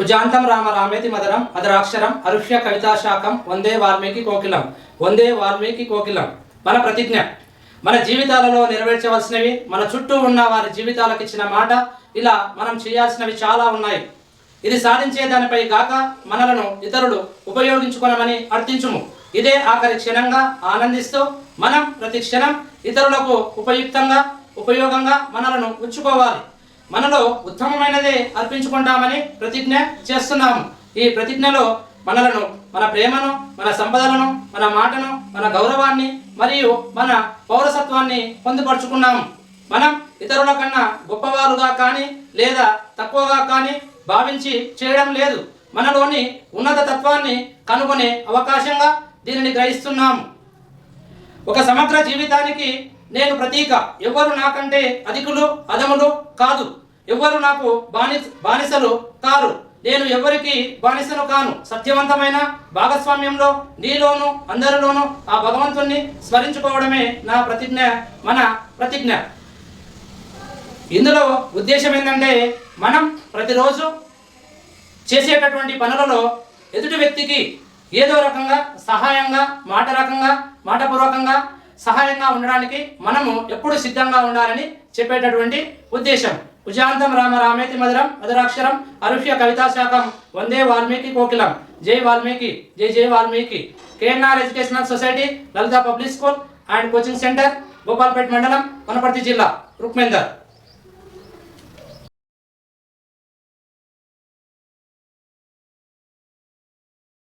కుజాంతం రామ రామేతి మదరం అదరాక్షరం అరుష్య కవితా శాఖం వందే వాల్మీకి కోకిలం వందే వాల్మీకి కోకిలం. మన ప్రతిజ్ఞ. మన జీవితాలలో నెరవేర్చవలసినవి మన చుట్టూ ఉన్న వారి జీవితాలకు ఇచ్చిన మాట ఇలా మనం చేయాల్సినవి చాలా ఉన్నాయి. ఇది సాధించే దానిపై గాక మనలను ఇతరులు ఉపయోగించుకోనమని అర్థించుము. ఇదే ఆఖరి క్షణంగా ఆనందిస్తూ మనం ప్రతి క్షణం ఇతరులకు ఉపయుక్తంగా ఉపయోగంగా మనలను ఉంచుకోవాలి. మనలో ఉత్తమమైనదే అర్పించుకుంటామని ప్రతిజ్ఞ చేస్తున్నాము ఈ ప్రతిజ్ఞలో మనలను మన ప్రేమను మన సంపదలను మన మాటను మన గౌరవాన్ని మరియు మన పౌరసత్వాన్ని పొందుపరుచుకున్నాము మనం ఇతరుల కన్నా గొప్పవారుగా కానీ లేదా తక్కువగా కానీ భావించి చేయడం లేదు. మనలోని ఉన్నత తత్వాన్ని కనుగొనే అవకాశంగా దీనిని గ్రహిస్తున్నాము ఒక సమగ్ర జీవితానికి నేను ప్రతీక. ఎవరు నాకంటే అధికులు అదములు కాదు. ఎవరు నాకు బాని బానిసలు కారు. నేను ఎవరికి బానిసను కాను. సత్యవంతమైన భాగస్వామ్యంలో నీలోను అందరిలోనూ ఆ భగవంతుణ్ణి స్మరించుకోవడమే నా ప్రతిజ్ఞ మన ప్రతిజ్ఞ. ఇందులో ఉద్దేశం ఏంటంటే మనం ప్రతిరోజు చేసేటటువంటి పనులలో ఎదుటి వ్యక్తికి ఏదో రకంగా సహాయంగా మాట రకంగా మాటపూర్వకంగా సహాయంగా ఉండడానికి మనము ఎప్పుడు సిద్ధంగా ఉండాలని చెప్పేటటువంటి ఉద్దేశం. కుజాంతం రామ రామేతి మధురం మధురాక్షరం అరుష్య కవితా శాఖం. వందే వాల్మీకి కోకిలం. జై వాల్మీకి జై జై Valmiki. KNR educational society Lalitha public school and coaching centre Gopalpet మండలం వనపర్తి జిల్లా రుక్మేందర్.